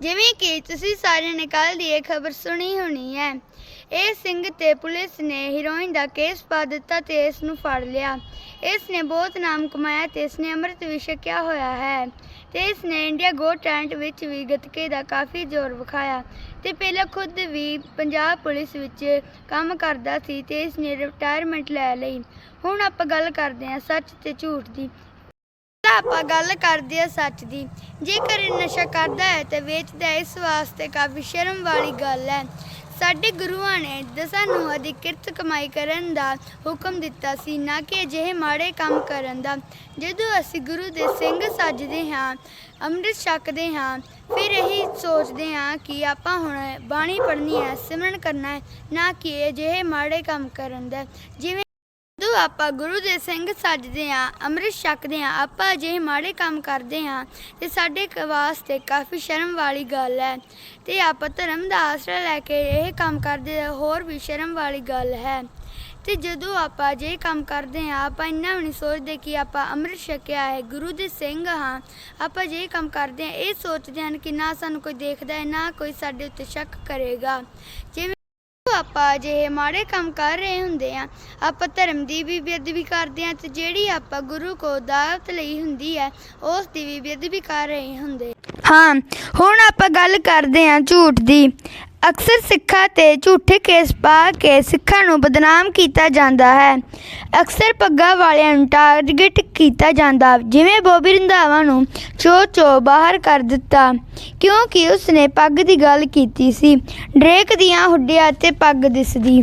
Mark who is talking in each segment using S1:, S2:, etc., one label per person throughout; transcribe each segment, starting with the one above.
S1: ਜਿਵੇਂ ਕਿ ਤੁਸੀਂ ਸਾਰਿਆਂ ਨੇ ਕੱਲ ਦੀ ਇਹ ਖਬਰ ਸੁਣੀ ਹੋਣੀ ਹੈ। ਇਹ ਸਿੰਘ ਤੇ ਪੁਲਿਸ ਨੇ ਹੀਰੋਇਨ ਦਾ ਕੇਸ ਪਾ ਦਿੱਤਾ ਤੇ ਇਸ ਨੂੰ ਫੜ ਲਿਆ। ਇਸ ਨੇ ਬਹੁਤ ਨਾਮ ਕਮਾਇਆ ਤੇ ਇਸ ਨੇ ਅੰਮ੍ਰਿਤ ਵੀ ਛਕਿਆ ਹੋਇਆ ਹੈ। ਤੇ ਇਸ ਨੇ ਇੰਡੀਆ ਗੋ ਟੈਂਟ ਵਿੱਚ ਵੀ ਗੱਤਕੇ ਦਾ ਕਾਫੀ ਜ਼ੋਰ ਵਿਖਾਇਆ ਤੇ ਪਹਿਲਾਂ ਖੁਦ ਵੀ ਪੰਜਾਬ ਪੁਲਿਸ ਵਿੱਚ ਕੰਮ ਕਰਦਾ ਸੀ ਤੇ ਇਸ ਨੇ ਰਿਟਾਇਰਮੈਂਟ ਲੈ ਲਈ। ਹੁਣ ਆਪਾਂ ਗੱਲ ਕਰਦੇ ਹਾਂ ਸੱਚ ਤੇ ਝੂਠ ਦੀ। ਆਪਾਂ ਗੱਲ ਕਰਦੇ ਆ ਸੱਚ ਦੀ। ਜੇਕਰ ਨਸ਼ਾ ਕਰਦਾ ਹੈ ਤੇ ਵੇਚਦਾ ਹੈ, ਇਸ ਵਾਸਤੇ ਕਾਫੀ ਸ਼ਰਮ ਵਾਲੀ ਗੱਲ ਹੈ। ਸਾਡੇ ਗੁਰੂਆਂ ਨੇ ਦਸਾਂ ਨੂੰ ਅਧਿਕ ਕਿਰਤ ਕਮਾਈ ਕਰਨ ਦਾ ਹੁਕਮ ਦਿੱਤਾ ਸੀ ਨਾ ਕਿ ਅਜਿਹੇ ਮਾੜੇ ਕੰਮ ਕਰਨ ਦਾ। ਜਦੋਂ ਅਸੀਂ ਗੁਰੂ ਦੇ ਸਿੰਘ ਸੱਜਦੇ ਹਾਂ ਅੰਮ੍ਰਿਤ ਛਕਦੇ ਹਾਂ ਫਿਰ ਇਹੀ ਸੋਚਦੇ ਹਾਂ ਕਿ ਆਪਾਂ ਹੁਣ ਬਾਣੀ ਪੜ੍ਹਨੀ ਹੈ ਸਿਮਰਨ ਕਰਨਾ ਹੈ ਨਾ ਕਿ ਅਜਿਹੇ ਮਾੜੇ ਕੰਮ ਕਰਨ ਦਾ। ਜਿਵੇਂ ਆਪਾਂ ਗੁਰੂ ਦੇ ਸਿੰਘ ਸੱਜਦੇ ਹਾਂ, ਅੰਮ੍ਰਿਤ ਛਕਦੇ ਹਾਂ, ਆਪਾਂ ਅਜਿਹੇ ਮਾੜੇ ਕੰਮ ਕਰਦੇ ਹਾਂ, ਤੇ ਸਾਡੇ ਵਾਸਤੇ ਕਾਫੀ ਸ਼ਰਮ ਵਾਲੀ ਗੱਲ ਹੈ। ਤੇ ਆਪਾਂ ਧਰਮ ਦਾ ਆਸਰਾ ਲੈ ਕੇ ਇਹ ਕੰਮ ਕਰਦੇ ਹੋਰ ਵੀ ਸ਼ਰਮ ਵਾਲੀ ਗੱਲ ਹੈ। ਤੇ ਜਦੋਂ ਆਪਾਂ ਜੇ ਕੰਮ ਕਰਦੇ ਹਾਂ, ਆਪਾਂ ਇੰਨਾ ਵੀ ਨਹੀਂ ਸੋਚਦੇ ਕਿ ਆਪਾਂ ਅੰਮ੍ਰਿਤ ਛਕਿਆ ਹੈ, ਗੁਰੂ ਦੇ ਸਿੰਘ ਹਾਂ, ਆਪਾਂ ਜੇ ਕੰਮ ਕਰਦੇ ਹਾਂ, ਇਹ ਸੋਚਦੇ ਹਨ ਕਿ ਨਾ ਸਾਨੂੰ ਕੋਈ ਦੇਖਦਾ ਹੈ, ਨਾ ਕੋਈ ਸਾਡੇ ਉੱਤੇ ਸ਼ੱਕ ਕਰੇਗਾ। ਜਿਵੇਂ ਆਪਾਂ ਅਜਿਹੇ ਮਾੜੇ ਕੰਮ ਕਰ ਰਹੇ ਹੁੰਦੇ ਆ ਆਪਾਂ ਧਰਮ ਦੀ ਵੀ ਬੇਅਦਬੀ ਕਰਦੇ ਆ ਤੇ ਜਿਹੜੀ ਆਪਾਂ ਗੁਰੂ ਕੋ ਦਾਤ ਲਈ ਹੁੰਦੀ ਹੈ, ਉਸ ਦੀ ਵੀ ਬੇਅਦਬੀ ਕਰ ਰਹੇ ਹੁੰਦੇ। ਹਾਂ, ਹੁਣ ਆਪਾਂ ਗੱਲ ਕਰਦੇ ਆ ਝੂਠ ਦੀ। ਅਕਸਰ ਸਿੱਖਾਂ ਤੇ ਝੂਠੇ ਕੇਸ ਪਾ ਕੇ ਸਿੱਖਾਂ ਨੂੰ ਬਦਨਾਮ ਕੀਤਾ ਜਾਂਦਾ ਹੈ। ਅਕਸਰ ਪੱਗਾਂ ਵਾਲਿਆਂ ਨੂੰ ਟਾਰਗੇਟ ਕੀਤਾ ਜਾਂਦਾ। ਜਿਵੇਂ ਬੋਬੀ ਰੰਧਾਵਾ ਨੂੰ ਚੋ ਚੋ ਬਾਹਰ ਕਰ ਦਿੱਤਾ, ਕਿਉਂਕਿ ਉਸਨੇ ਪੱਗ ਦੀ ਗੱਲ ਕੀਤੀ ਸੀ। ਡਰੇਕ ਦੀਆਂ ਹੁੱਡੀਆਂ ਤੇ ਪੱਗ ਦਿਸਦੀ।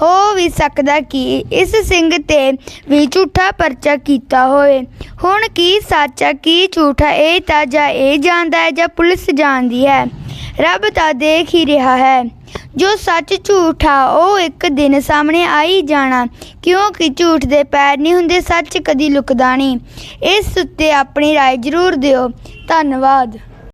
S1: ਹੋ ਵੀ ਸਕਦਾ ਕਿ ਇਸ ਸਿੰਘ ਤੇ ਵੀ ਝੂਠਾ ਪਰਚਾ ਕੀਤਾ ਹੋਵੇ। ਹੁਣ ਕੀ ਸੱਚ ਹੈ ਕੀ ਝੂਠਾ ਇਹ ਤਾਂ ਜਾਂ ਇਹ ਜਾਣਦਾ ਹੈ ਜਾਂ ਪੁਲਿਸ ਜਾਣਦੀ ਹੈ। ਰੱਬ ਤਾਂ ਦੇਖ ਹੀ ਰਿਹਾ ਹੈ ਜੋ ਸੱਚ ਝੂਠਾ ਉਹ ਇੱਕ ਦਿਨ ਸਾਹਮਣੇ ਆ ਹੀ ਜਾਣਾ ਕਿਉਂਕਿ ਝੂਠ ਦੇ ਪੈਰ ਨਹੀਂ ਹੁੰਦੇ ਸੱਚ ਕਦੀ ਲੁਕਦਾ ਨਹੀਂ ਇਸ ਉੱਤੇ ਆਪਣੀ رائے ਜ਼ਰੂਰ ਦਿਓ ਧੰਨਵਾਦ